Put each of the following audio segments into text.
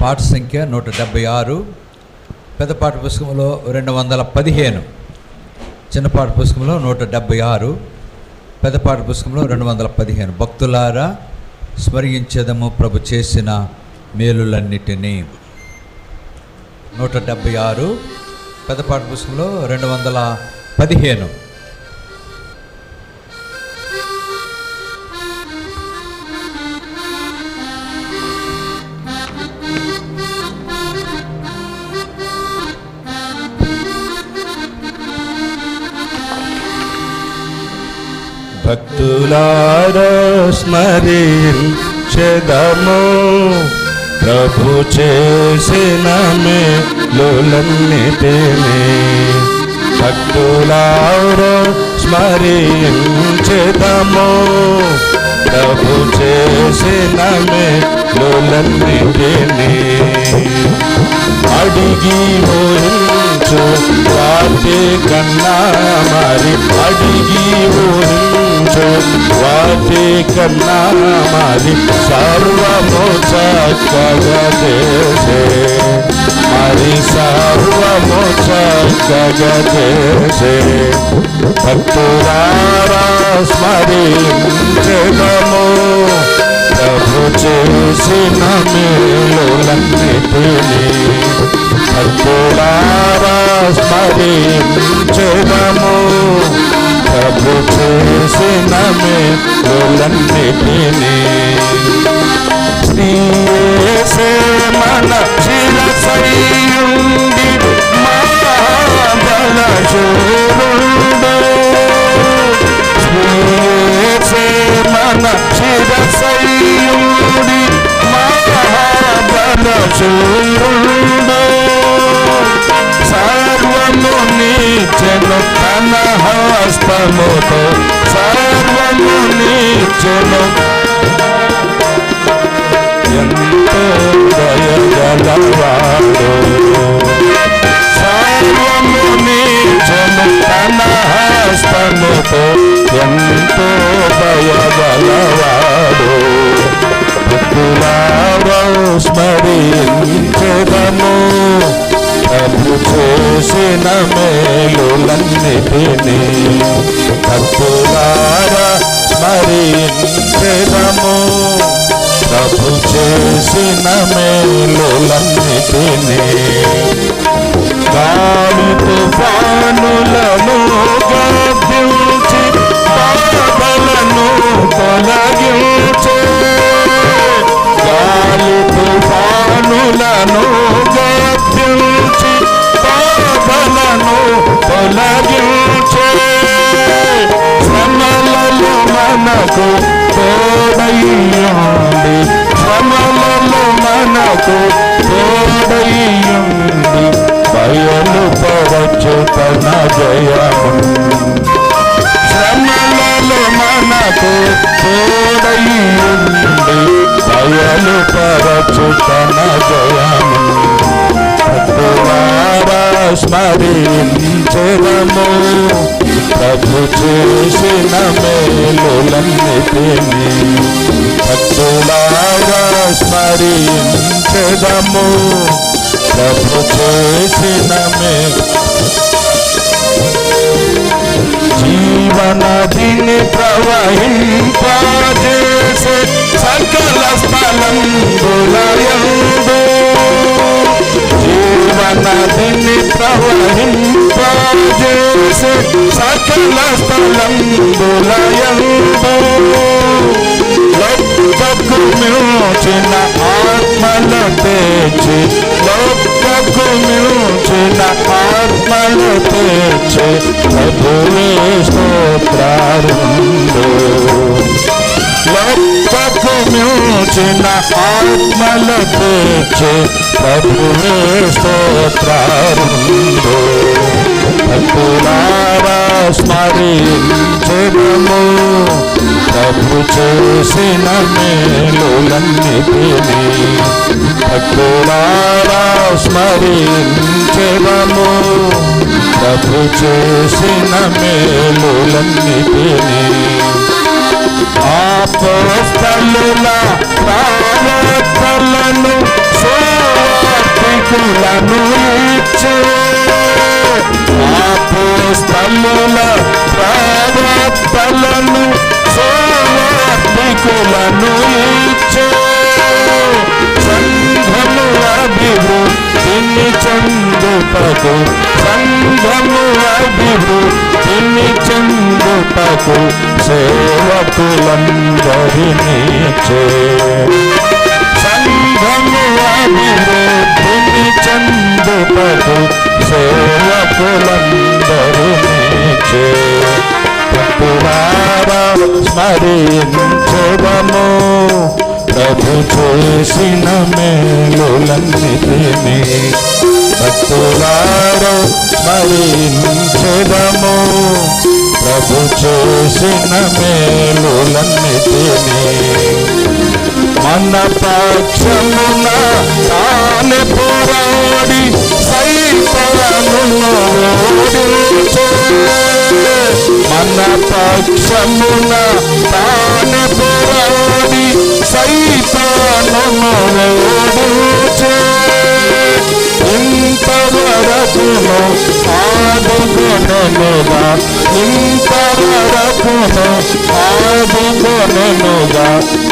పాట సంఖ్య నూట డెబ్బై ఆరు. పెద్ద పాట పుస్తకంలో రెండు వందల పదిహేను. చిన్న పాట పుస్తకంలో నూట డెబ్బై ఆరు. పెద్ద పాట పుస్తకంలో రెండు వందల పదిహేను. భక్తులారా స్మరించదము ప్రభు చేసిన మేలులన్నిటినీ. నూట డెబ్బై ఆరు. పెద్ద పాట పుస్తకంలో రెండు వందల పదిహేను. భక్తులారా స్మరించెదము ప్రభు చేసిన మేలులన్నిటినీ భక్తులారా స్మరించెదము ప్రభు చేసిన మేలులన్నిటినీ అడిగి ఊహించు వాటి కన్నా మరి. అడిగి ఊహించు వాటి కన్నా మరి. సర్వము చక్కగా చేసే సర్వము చక్కగా చేసే భక్తురారా స్మరించదము ప్రభు చేసిన మేలులన్నిటినీ భక్తులారా స్మరించదము ప్రభు చేసిన మేలులన్నిటినీ శ్రీ మన శిరసయ్యుండి నీచెను ఎంతో దయగలవాడు. సర్వము నీచెను తన హస్తముతో ఎంతో దయగలవాడు. మేలులన్నిటినీ గాలి తుఫానులను గర్జించి బాధలను తొలగించే. గాలి తుఫానులను గర్జించి బాధలను తొలగించే. శ్రమలలో మనకు పరచు జయము శ్రమలలో మనకు తోడయ్యండి బయలు పరచు తన జయము భక్తులారా స్మరించదము ప్రభు చేసిన మేలులన్నిటినీ భక్తులారా స్మరించదము ప్రభు చేసిన మే జీవనదిని ప్రవహింపజేసే సకల స్థలం దులయందు జీవనదిని ప్రవహింపజేసే సకల స్థలం దులయందు లోకకు మించిన ఆత్మల తెచ్చి లోకకు మించిన ఆత్మల తెచ్చి ప్రభువే స్తోత్రారుండు లోకకు మించిన ఆత్మల తెచ్చి ప్రభువే స్తోత్రారుండు భక్తులారా స్మరించదము ప్రభు చేసిన మేలులన్నిటినీ భక్తులారా స్మరించదము ప్రభు చేసిన మేలులన్నిటినీ ఆపోస్తలుల ప్రార్థనలను సో సంఘములను ఇచ్చే అపోస్తలుల ప్రవక్తలను సువార్తికులను ఇచ్చే అభివృద్ధిని చెందుటకు సంఘము అభివృద్ధిని చెందుటకు సేవకులందరినీ చే. సంఘము అభివృద్ధిని చెందుటకు సేవకులందరినీ చే. భక్తులారా స్మరించదము. ప్రభు చేసిన మేలులన్నిటిని భక్తులారా స్మరించదము. ప్రభు చేసిన మేలులన్నిటిని మన పక్షమున తాను పోరాడి సైతమును ఓడించే. మన పక్షమున తానే ನು ಆದುಕೊನೆನುಗ ಇಂತವರಕುನು ಆದುಕೊನೆನುಗ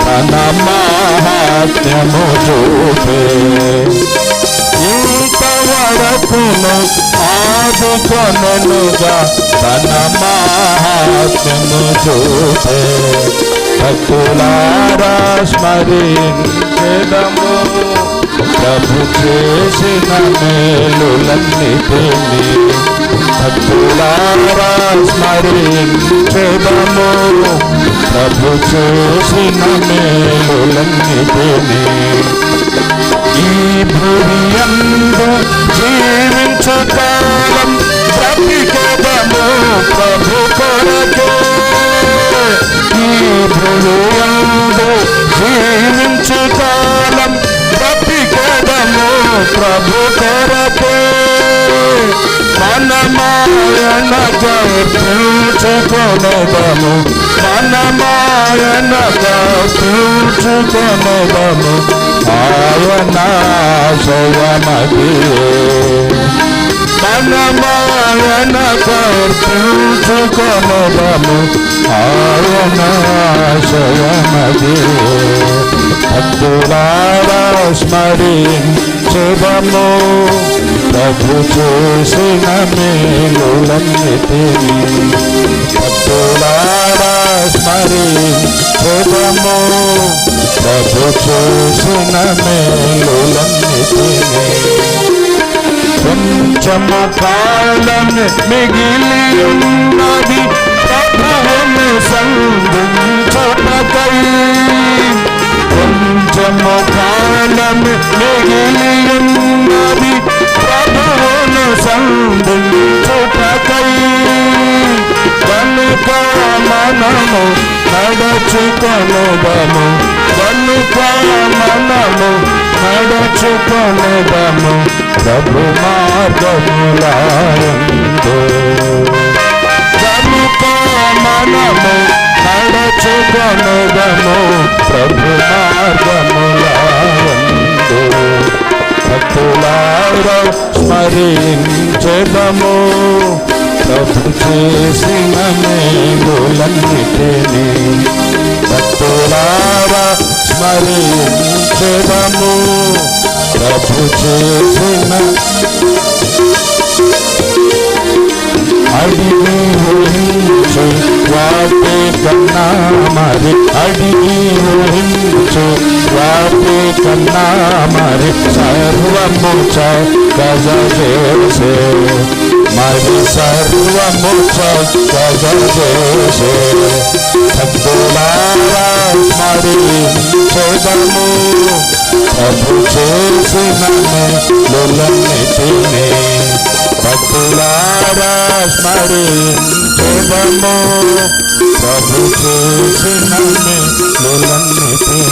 ತನ ಮಹಾತ್ಮು ಜೋಪೆ ಇಂತವರಕುನು ಆದುಕೊನೆನುಗ ತನ ಮಹಾತ್ಮು ಜೋಪೆ ಭಕ್ತುಲಾರ ಸ್ಮರಿನ್ ప్రభు చేసిన మేలులన్నిటిని భక్తులారా స్మరించెదము ప్రభు చేసిన మేలులన్నిటిని ఈ భూమియందు జీవించకాలం మనమాయన గర్పించుకొనదము మనమాయన గర్పించుకొనదము ఆయన శయమగియే మనమాయన గర్పించుకొనదము ఆయన శయమగియే భక్తులారా స్మరించదము ప్రభు చేసిన మేలులన్నిటిని భక్తులారా స్మరించదము ప్రభు చేసిన మేలులన్నిటిని కొంచెము కాలం మిగిలి ఉన్నది ప్రభువును సంధించుటకై కొంచెము కాలం మిగిలి ఉన్నది ప్రభువును సంధించుటకై. కనుక మనము నడచుకొనుదము. కనుక మనము నడచుకొనుదము. ప్రభు మార్గములాయందు. కనుక మనము నడుచుకొనుదము ప్రభు మార్గములాయందు భక్తులారా స్మరించదము. ప్రభు చేసిన మేలులన్నిటిని భక్తులారా స్మరించదము. ప్రభు చేసిన అడిగి ఊహించు వాటి కన్నా మరి అడిగి ఊహించు వాటి కన్నా మరి సర్వము గజ చేసే మరి సర్వము గజ చేసే భక్తులారా మరి చెదము ప్రభు చేసిన మేలులన్నిటిని భక్తులారా స్మరించదము ప్రభు చేసిన మేలులన్నిటిని